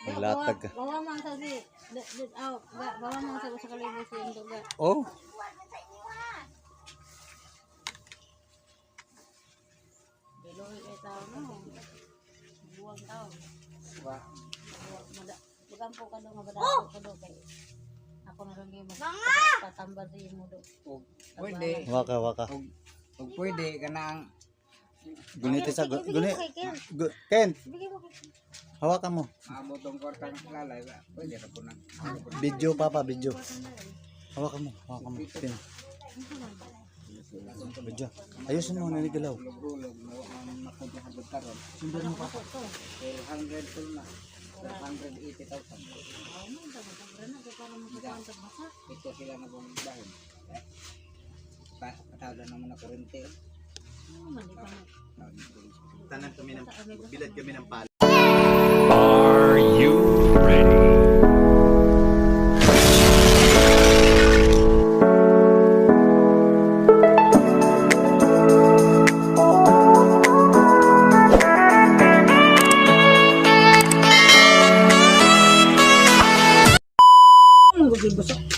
Maglatag ka. Bawa man sa si, di- di- bawa man sa sa kalibos yung duga. Oh. Biloy ay tao no. Buwang tao. Buwang, mada- Magampo ka doon, mabadako ka doon kay ako na yung magpatambal sa iyo mo. Ug pwede. Waka, waka. Pwede kanang Guniti sa... gu- Guni... Kay Ken, hawakan mo. maabot ang kwarta ng lalay ba? Pwede ra po na. Video, papa, video. Hawakan mo, hawakan mo. Ken. Video. Ayusin mo, ang makumpahagod karon. Sundan mo, papa. 400 full na. 180,000. Ito sila na bang bahin. Pa, patawag naman na kurente. Tanan kami ng... Bilad kami ng pala. Are you ready?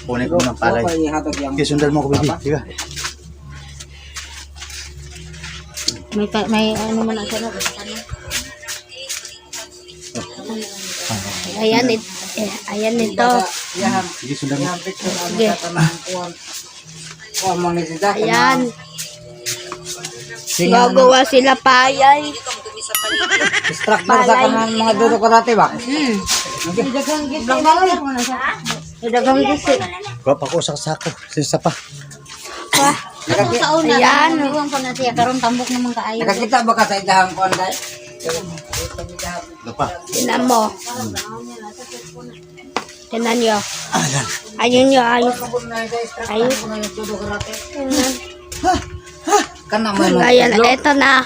Kunin ko ng palay. Okay, sundan mo ko, baby. Sige. May may ano man ang sanod. Ayan, it, eh, ayan ito. Sige, sundan mo. Sige. mo. Ayan. Sige, Gagawa sila payay. Instructor sa kanang mga duro karate ba? Hmm. Dagang gisi. Dagang mo na siya. Dagang gisi. Pa ko sa sako. Sa isa pa. Ako sa una, Ayan. Iwan ko na siya, karon tambok naman kaayo. Nakakita ba ka sa idahang kuwan dahil? Lapa. Tinan mo. Tinan nyo. Ayun nyo, ayos. Ayos. Tinan. Kana mo Ayan, ito na.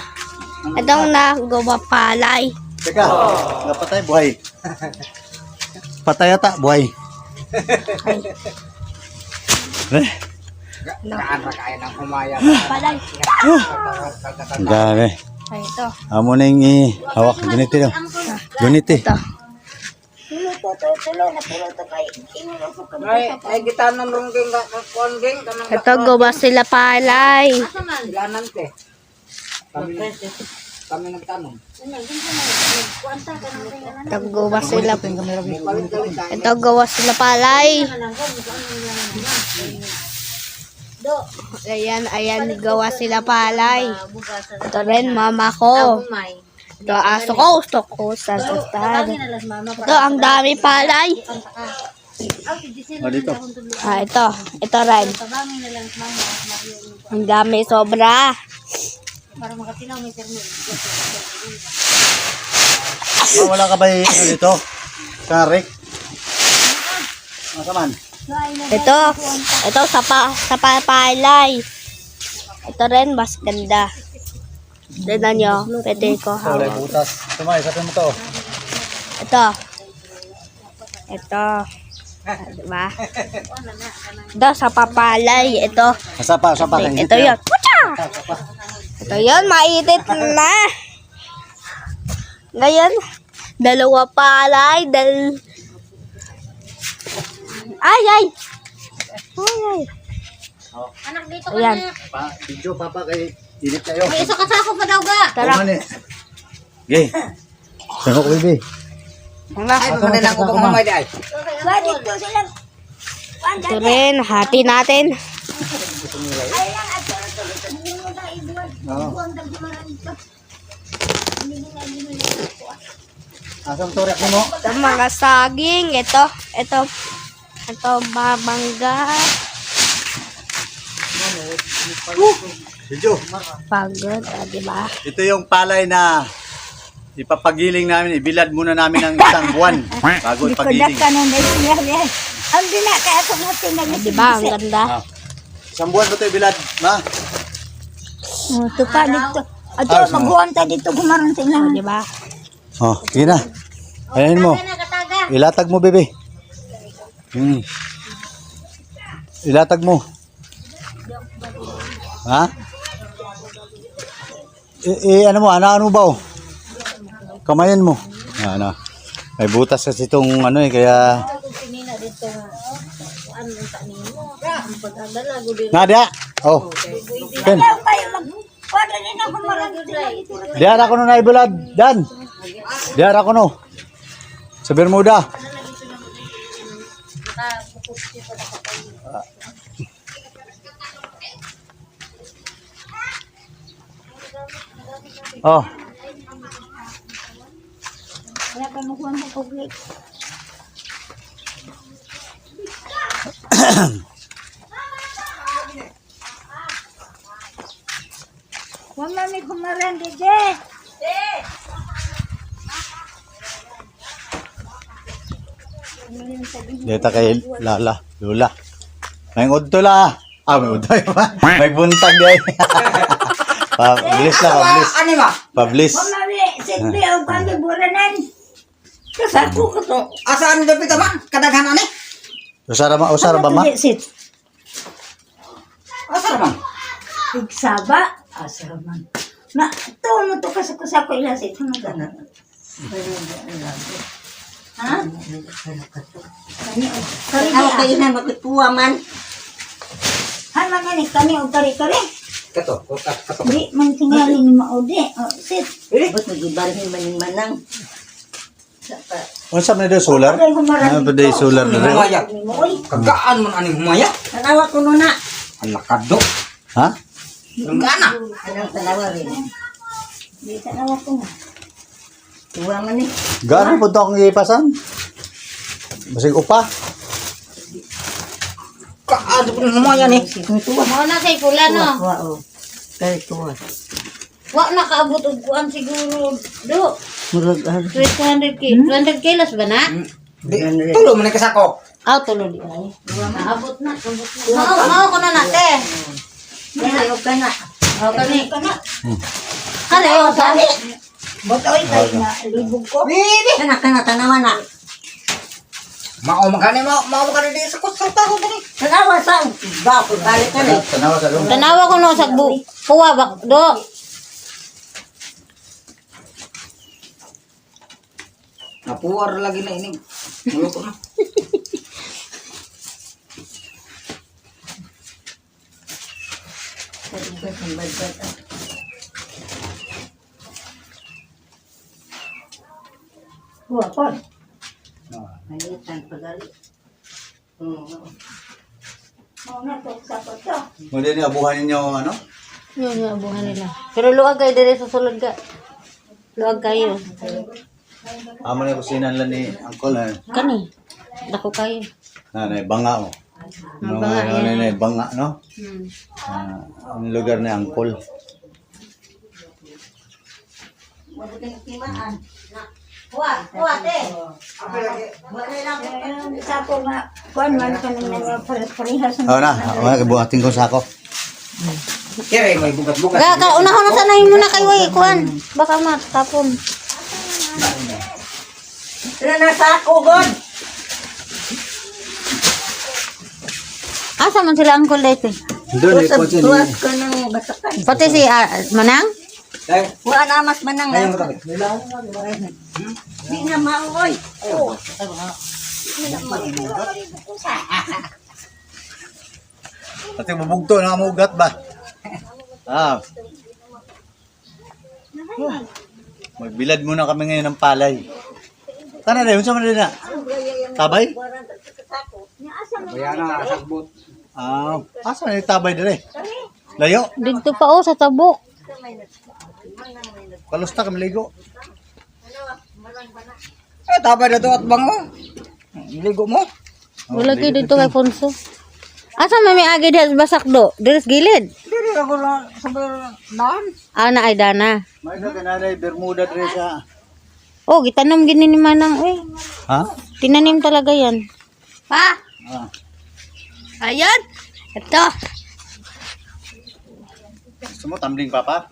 Itong nagawa palay. Teka, napatay, buhay. Patay ata, buhay. Eh, Kaan ra kaya ng kumaya. Palay. ang dami. Ay, ito. Amo na yung hawak. Guniti daw. Guniti. Ito. Ito, gawa sila palay. Kami nagtanong. Ito, gawa sila. Ito, gawa sila palay. Ayan, ayan, gawa sila palay. Ito rin, mama ko. May. Ito, aso ko. Gusto ko sa mama Ito, ang dami palay. O, dito. Ah, ito. Ito rin. Ang dami, sobra. Ah, wala ka ba yung ano dito? Karik? Ano man? Ito. Ito, sa, pa, sa pa, palay. Ito rin, mas ganda. Tignan nyo. Pwede ko hawak. yung butas. Tumay, sa mo to. Ito. Ito. Diba? Ito, sa papalay. Ito. Asa pa, asa pa. Ito yun. Pucha! Ito yun, maitit na. Ngayon, dalawa palay. Dal... Ay, ay! Ay, ay. Anak dito ka Ayan. na. Pa, video, papa, kay Dilip tayo. May isa ka sa ako pa daw ga. Tara. Kumani. Gay. Sano ko, baby? Ay, kunin lang ko bang mamay di ay. Ito rin, hati natin. Oo. Asang turek mo? Ito mga saging. Ito, ito, ito babangga. Video. Pagod, ah, di ba? Ito yung palay na ipapagiling namin. Ibilad muna namin ng isang buwan bago ipagiling. Ah, Di ba? Ang ganda. Ah. Isang buwan ba ito ibilad? Ma? Ito pa dito. Ito, maghuwan tayo dito gumaron sila. Di ba? Oh, sige na. Ayan mo. Ilatag mo, bebe. Hmm. Ilatag mo. Ha? I, i ano mo, ano ano ba? oh? Kamayan mo. Ano. May butas kasi itong ano eh, kaya... Ko. Nadia! Oh, Ken. Diyan ako no na ibulad. Dan. Diyan ako no. Sa Bermuda. Oh, Kaya panukuhan mo public. Wala may kumaran dije. Dito kay Lala, Lula. May udto la. Ah, may udto. may buntag day. Pablis la, pablis. Ano ba? Pablis. Mami, simple ang pamiburanan. Kasako ko to. Asaan na pita ba? Kadaghan ani? Usara ma, usara ba ma? Sit. Asa man? Igsaba. Asaraman. Na, to mo to kasi kusako ilasit. Ano ka na? Ha? Kari di kayo na magpuwa man. Han man gani kami og kari kari. Kato, kato, kato. Di man tingali ni maudi. Oh, sit. Ba't magibarhin maning manang? Unsa man daw solar? Ano ba day solar na rin? Humaya. Oy, Kagaan man ani humaya. Tanawa ko nun na. Ang lakado. Ha? Ang gana. Anong tanawa rin? di tanawa ko na. Tuwa man eh. Gano'n po ito akong ipasan? Basig upa. Kaado ng humaya ni. Ang tuwa. Mao na kay pula no. Tuwa o. Kaya tuwa. Wa na kaabot og kuan siguro do. Murag ah. 300 k 200 kilos ba na? Di, tulo man ni kasako. Aw tulo di ay. Naabot na, abot na. Mao mao ko na nate. Ayaw ka na. Aw kani kana. Kani o sani. Botoy kay na libog ko. Bibi. Kana kana tanawa na. Mao magani mao mao magani di sa kusarta ko gani. Tanawa sa bako. Balik ka na. Tanawa sa loob. Tanawa ko no sa bu kuwa bak do. Napuwar lagi na ini. Mulo ko na. Kuwa kon. Malitan pagali. Oo. Mao na to sa to. Mo din abuhan ninyo ano? Yun nga buhan nila. Pero luag kayo dire sa sulod ka. Luag kayo. Amo na kusinan lang ni Uncle eh. Kani. Dako kayo. Na na banga mo. No, banga, ano yan. na banga no? Hmm. Ah, ang lugar ni Uncle. Kuwa, kuwa te. Sa ko nga kuan man kami nga parehas Oh na, ako buhatin ko sa ako. Kaya may bugat-bugat. Ga ka unahon na sana mo na kay way kuan. Baka matapon. Tara na sa ako, God. Asa man sila angkol dito? Doon eh, tuwas ka ng basakan. Pati si ah, Manang? Wa na mas manang. ayaw mo tabi. Di na maoy. Pati mabugto na mugat ba? Ah. Magbilad muna kami ngayon ng palay. Kana na, unsa man na? Tabay? Kaya na, sagbot. Ah, asa yung tabay dire? Layo. Dito pa oh sa tabo. Kalusta kami ligo. Eh, tabay na to at bango. Ligo mo. Wala gyud dito kay Fonso. Asa man may agi diha sa basak do? Diri sa gilid. Dili ako na sabi naan. Ah na ay dana. May sa kanalay Bermuda dire sa. Oh, gitanom gini ni Manang eh. Ha? Tinanim talaga yan. Pa! Ah. Ayan! Ito! Gusto mo tumbling papa?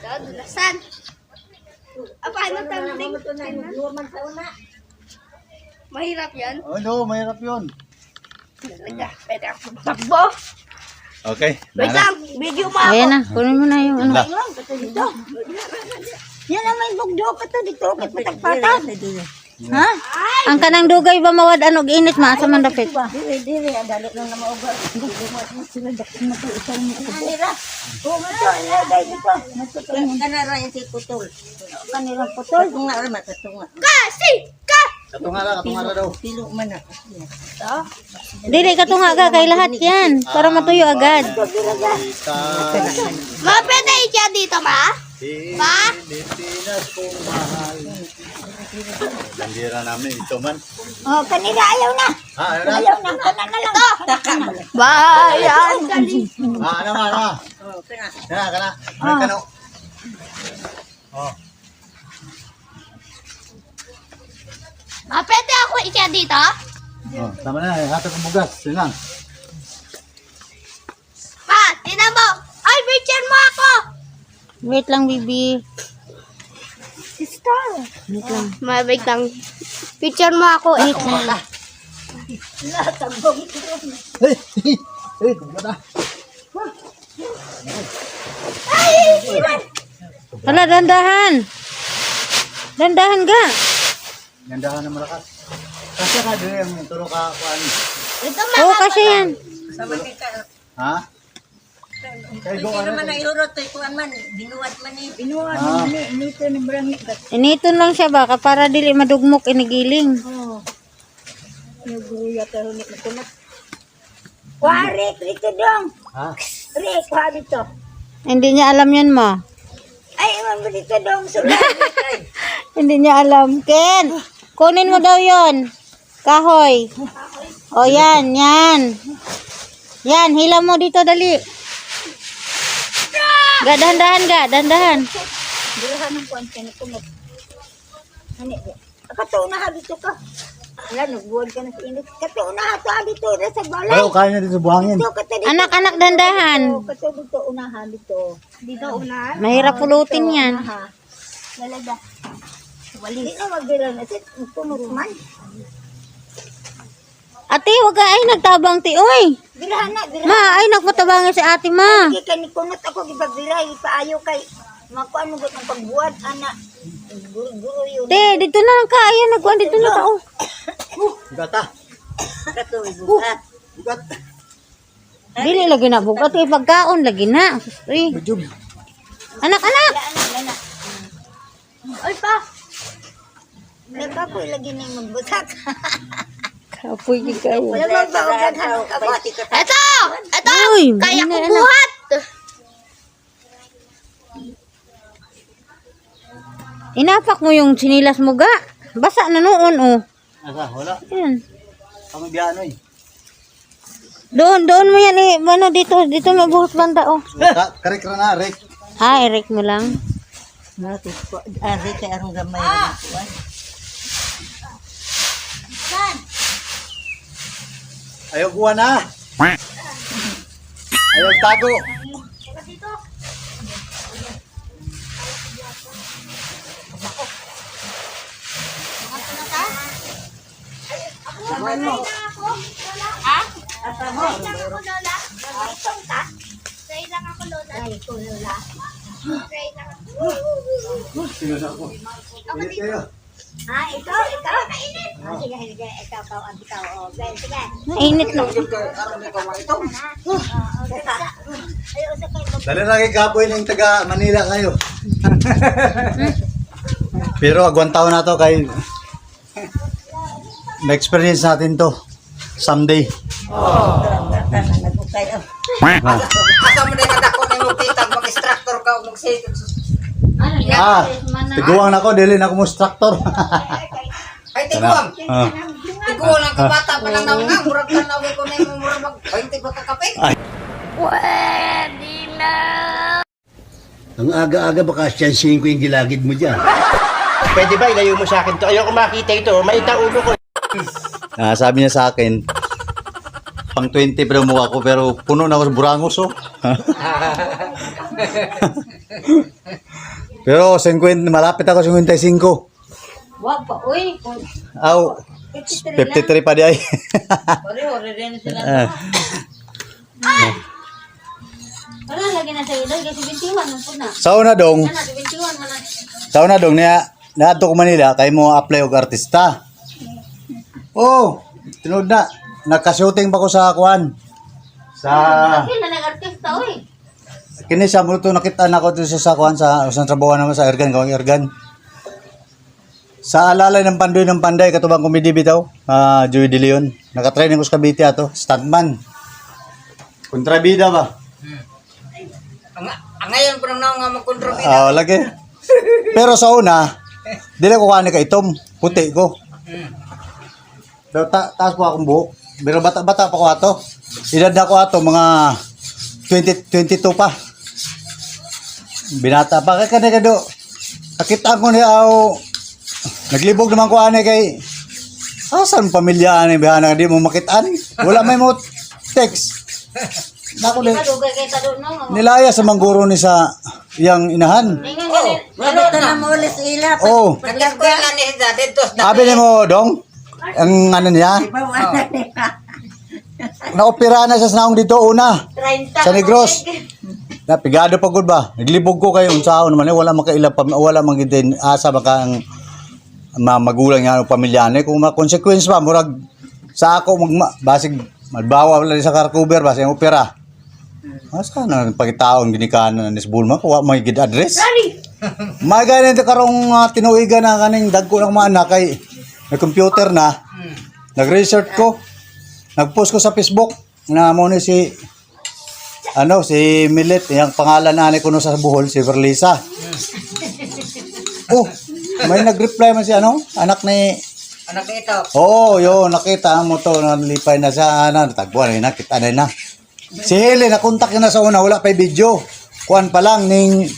Dulastan. Ah, paano tumbling? Mahirap yan. Oh, no, mahirap yun. Talaga. Pwede ako takbo. Okay. Wait lang. Video mo ako. Ayan na, kunin mo na yung ano. Yan ang may bugdo ka to dito. Kat matagpatas. Ha? Ang kanang dugay ba mawad anog init ma sa man dapit. Dili, dili. Ang dali lang na mauga. Hindi mo sila dakin mo to. Ito mo. Kanira. Ito. Ilagay dito. Kanara yung si Putol. Kanirang Putol. Kung nga rin matatunga. Kasi! Ka! Katunga lang, katunga na daw. Pilo man na. Dili ka tunga ka kay lahat yan para matuyo agad. Ma, pwede siya dito, ma? Ma? Pilipinas kong mahal. Bandira namin, ito man. Oh, kanila ayaw na. Ha, ano na? Ayaw na. Kana na lang. Taka. Bayan! Ha, ano nga, ano? Oh, kana. Kana, kana. Ano kano? Oh. Ma, pwede ako siya dito? Oh, tama na, hatag ang bugas. Yun lang. Ma, tinan mo! Ay, picture mo ako! Wait lang, bibi. Sister! Ma, wait lang. Picture mo ako. Eh. Hey, hey, hey, kumba na. Hala, dandahan. Dandahan ka. Gandahan na malakas. Kasi ka yung turo ka kuan. Ito ma. Oo, kasi yan. Sama ka. Ha? Kay go Hindi ano? naman na iurot. Ito kuan man. Binuwat man ni. Binuwat Ah. man ni. Nito ni Brangit. Initon lang siya baka para dili madugmok inigiling. Oh. Yung guya pero ni kunat. Wari, dito dong. Ha? Rick, ha dito. Hindi niya alam yan ma. Ay, man dito dong. Sulat. Hindi niya alam. Ken, kunin mo daw yon. Kahoy. O yan, yan. Yan, hilam mo dito dali. Ga, dahan-dahan ga, dahan-dahan. Dirahan ng kuan ka ni kunat. Hani, kato na ha dito ka. Ala, nagbuwan ka na sa init. Kato na ha to ha dito. Nasa balay. Ay, kaya niya dito sa buhangin. Dito, dito. Anak-anak, dahan-dahan. Kato dito, unahan dito. Dito, unahan. Mahirap pulutin yan. Lalaga. Wali. Di na magdira na. Sit, punot man. Ate, wag ka ay nagtabang ti. Uy, Dirahan na, dirahan. ma, ay nagmatabangin si ate ma. Kaya kani kunot ako gibagdiray paayo kay makuan mo gud ang pagbuhat ana. Guru-guru yun. Te, dito na lang ka. Ayan, nagkuhan dito na ka. Oh. Bugata. Kato buhat. Bugat. Dili lagi na bugat. Kay pagkaon lagi na. Uy, Bujub. anak-anak. Ay pa. Nagka ko lagi ni magbusak. Kapoy ki kayo. Wala ba ba ugad hanong kabati ka. Ito! Ito! Uy, Kaya ko na- buhat! Inapak mo yung sinilas mo ga. Basa na noon, oh. Asa, wala. Yan. Kami biyano eh. Doon, doon mo yan eh. Ano, dito, dito may buhos banda, oh. Ka- Karik ra na, Rick. Ah, erek mo lang. Ari kay arong gamay ra Ayaw kuha na. Ayaw tago. Try lang ako, Lola. Ay ko lola. Try lang ako. Sino na ako? Init kayo. Ha ito ikaw. Ah, sige sige ikaw ikaw ang ikaw. Oh, sige sige. Mainit na. Ay usa kay Dali kapoy ng taga Manila kayo. Pero agwan taon na to kay na-experience natin to someday. Asa mo na yung dako na yung kita, mag-extractor ka o mag-say. Ah, tiguang na ko, dili na ko mo instructor. Ay, tiguang. Ah. Tiguang lang kabata pa lang nga. Murag ka na ko na yung murag mag-20 ba kakape? Ang aga-aga baka siyansihin ko yung gilagid mo dyan. Pwede ba ilayo mo sa akin to? Ayoko makita ito. Maita ulo ko. Ah, sabi niya sa akin, pang 20 pa daw mukha ko pero puno na ako sa burangos oh. pero 50, malapit ako sa 55. Wag pa, uy. Aw, 53 pa di ay. ori-ori rin sila. Ah. Wala, lagi na sa ilay. Kasi 21 man po na. Sa una dong, Ano, 21 man na. sa una dong niya, naadto ko Manila kay mo apply og artista. Oh, tinod na. Naka-shooting pa ko sa kuan. Sa Kasi na nag-artista, uy. Kini sa mo to nakita na ko to sa kuan sa sa trabaho naman sa Ergan, kawang Ergan. Sa alalay ng Pandoy ng Panday, katubang komedi bitaw, ah Joey De Leon. Nakatraining ko sa Cavite ato, stuntman. Kontrabida ba? Ang, ang ngayon po nang nga magkontrobida. Ah, lagi. Pero sa una, dili ko kani ka itom, puti ko. Pero ta taas po akong buhok. Pero bata-bata pa ko ato. Edad na ko ato mga 20 22 pa. Binata pa kay kanay kado. Nakita ko ni aw naglibog naman ko ani kay Asan pamilya ani bihana di mo makitaan? Wala may mo text. Nako ni nilaya sa mangguro ni sa yang inahan. Ganin. Wala na mo ulit ila. Oh, Nagkaskwela ni dati tos na. sabi ni mo, Dong, ang ano niya, nila. naopera na siya sa naong dito una. 30. Sa Negros. Napigado pa gud ba? Naglibog ko kayo unsaon naman eh, wala makaila wala man gid din asa baka ang ma magulang nga pamilyane kung ma consequence pa murag sa ako mag basig malbawa wala sa Carcover basig ang opera. Asa na pagitaon ginikanan na ni Bulma ko wa may gid address. May ganun ito karong uh, tinuigan na kaning dagko ng mga anak kay may computer na. Nag-research ko. Nag-post ko sa Facebook na mo ni si ano si Millet, yung pangalan na ko no sa Bohol, si Verlisa. Oh, may nag-reply man si ano, anak ni Anak ito. Oo, oh, yo nakita mo to nalipay na sa ano, tagbuan na kita na na. Si Helen nakontak na sa una, wala pa video. Kuan pa lang ning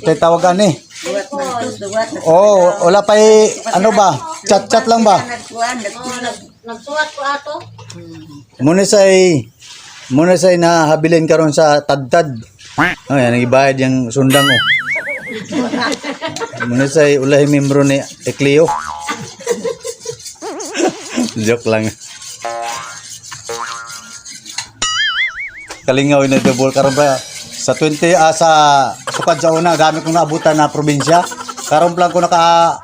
Tay tawagan ni. Ito, na. Oh, wala pa ano ba? Chat-chat lang ba? Nagsuwat ko ato. Muna say muna say nahabilin karon sa tadtad. Oh, yan nagibayad yung sundang oh. Muna say ulay membro ni Ekleo. Joke lang. Kalingaw na double karon pa sa 20 ah, sa sukad una gamit kong naabutan na probinsya. Karon lang ko naka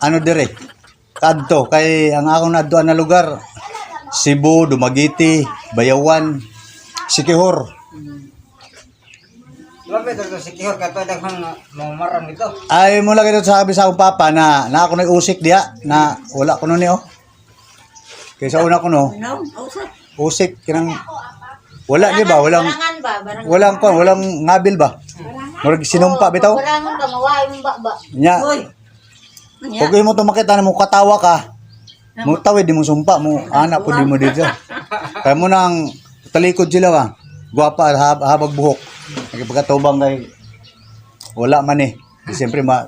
ano dire kadto kay ang akong naduan na lugar Cebu, Dumaguete, Bayawan, Sikihor. Ito ito si Kihor kato daghang mamarang ito. Ay mo lang ito sabi sa akong papa na na ako na usik diya na wala ko no ni oh. Kaysa una ko no, usik kinang wala di ba? Walang walang kon, walang ngabil ba? Murag sinumpa bitaw. Barangan ka, mawain mo ba ba? Nya, pag mo to makita na mo katawa ka, mo tawid di mo sumpa mo anak po di mo dito. Kaya mo nang talikod sila ba? Gwapa hab habag buhok. Nagpagkatubang kay wala man eh. Di Siyempre ma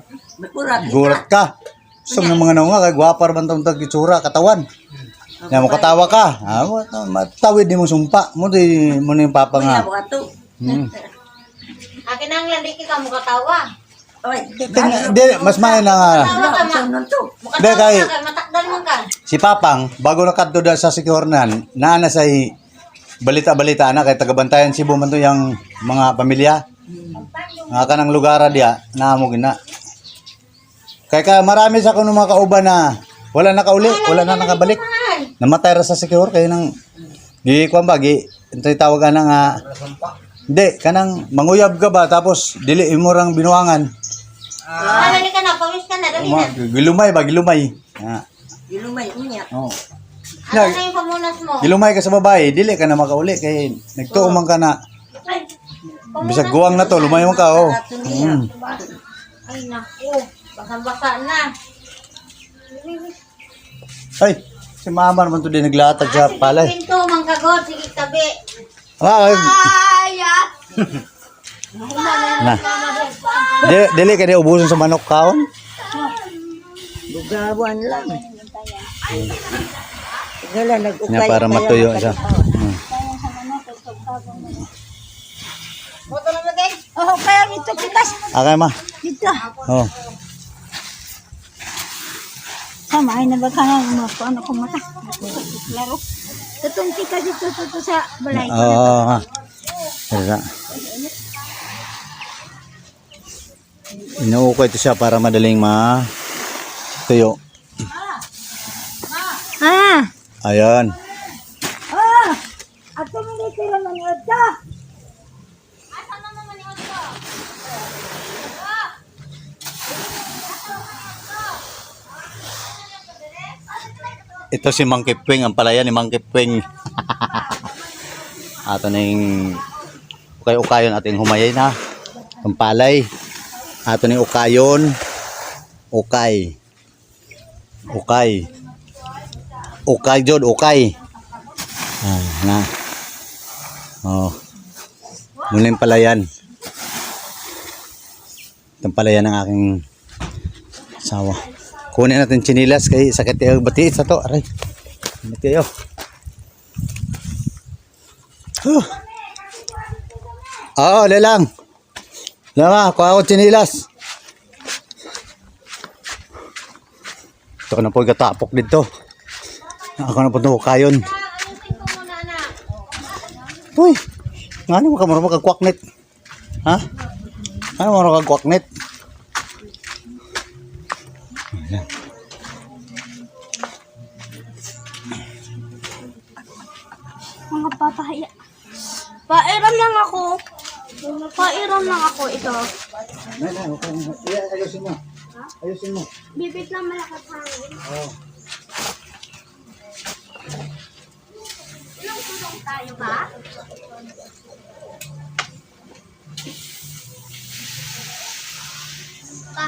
gulat ka. So ng mga naunga kay gwapa ra man tong tag itsura katawan. Na mo katawa ka. Ah, matawid di mo sumpa. Mo di mo ni papa nga. Hmm. Akin ang landi ka mo katawa. Oy, Tingnan- Di, mas may na nga. Ka Hindi, kay- ka, matakdan mo ka. Si Papang, bago nakadto da sa Sikihornan, naana say balita-balita na kay tagabantayan Cebu man to yung mga pamilya. Nga kanang lugar dia na mo gina. Kay ka marami sa kuno mga kauban na wala nakauli, wala na nakabalik. Namatay ra sa Sikihor kay nang di kuan ba gi tawagan na nga hindi, kanang manguyab ka ba tapos dili imo rang binuangan. Ah, dali ka na, pawis ka na, dali na. Ma- Gilumay ba, gilumay. Ah. Ilumay unya. Oh. Ano na yung pamunas mo? Gilumay ka sa babae, dili ka na makauli kay nagtuo man ka na. Bisag guwang na to, lumayo man ka oh. Mm. Ay, naku. Basa-basa na. Ay, si mama naman to din naglatag sa palay. Pinto, mangkagod, sige tabi. Ah, ay, Na. Dili, dili ka di ubuson sa manok kaon. Bugawan lang. Gala, nag-ukay. Nga para matuyo siya. Hmm. Oh, kaya ito kitas. Okay ma. Dito. Oh. Sama, ay nabagkana mo ano ko mata. Laro. Tutong kitas dito dito sa balay. Oo. Oh, ha. Kaya. Inuukoy ito siya para madaling ma tuyo. Ah! Ayan. Ah! Ato mo dito yung maniwad ka. Ito si Mang Kipwing, ang palaya ni Mang Kipwing. Ato ning ukay-ukayon ating humayay na. Ang palay. Ato ning ukayon. Ukay. Ukay. Ukay jod, ukay. Ah, na. Oh. Muna yung palayan. Itong palayan ng aking asawa. Kunin natin chinilas kay sakit yung bati sa to. Aray. Ano kayo? Huh. Oo, oh, lelang. Lama, kuha ko chinilas. Ito na po gatapok dito. Ako na po ito kayon. Uy, nga naman ka mo magkakwaknet. Ha? Ano mo magkakwaknet? Mga papahaya. Pairam lang ako. Pairam lang ako ito. Nay, nay, okay. Iya, ayusin mo. Ayusin mo. Bibit lang malakas hangin. Oo. Ilang tulong tayo ba? Pa.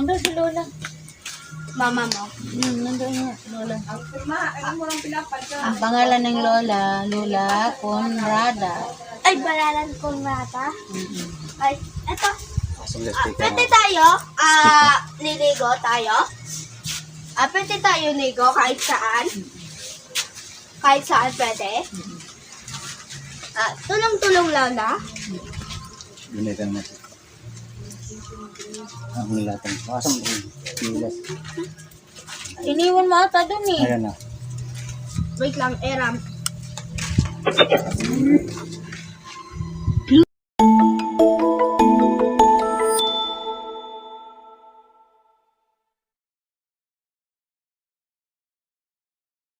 Nandun si Lola. Mama mo? Hmm, nandun nga, Lola. Ang pangalan ng Lola, Lola Conrada. Ay, balalan kong rata. Ay, eto. Ah, pwede tayo? Ah, liligo tayo? Ah, pwede tayo ligo kahit saan? Kahit saan pwede? Ah, tulong-tulong lang na. Gunitan natin. Ang nilatan. Kasam mo. Nilas. Iniwan mo ata dun eh. Ayan na. Wait lang, Eram.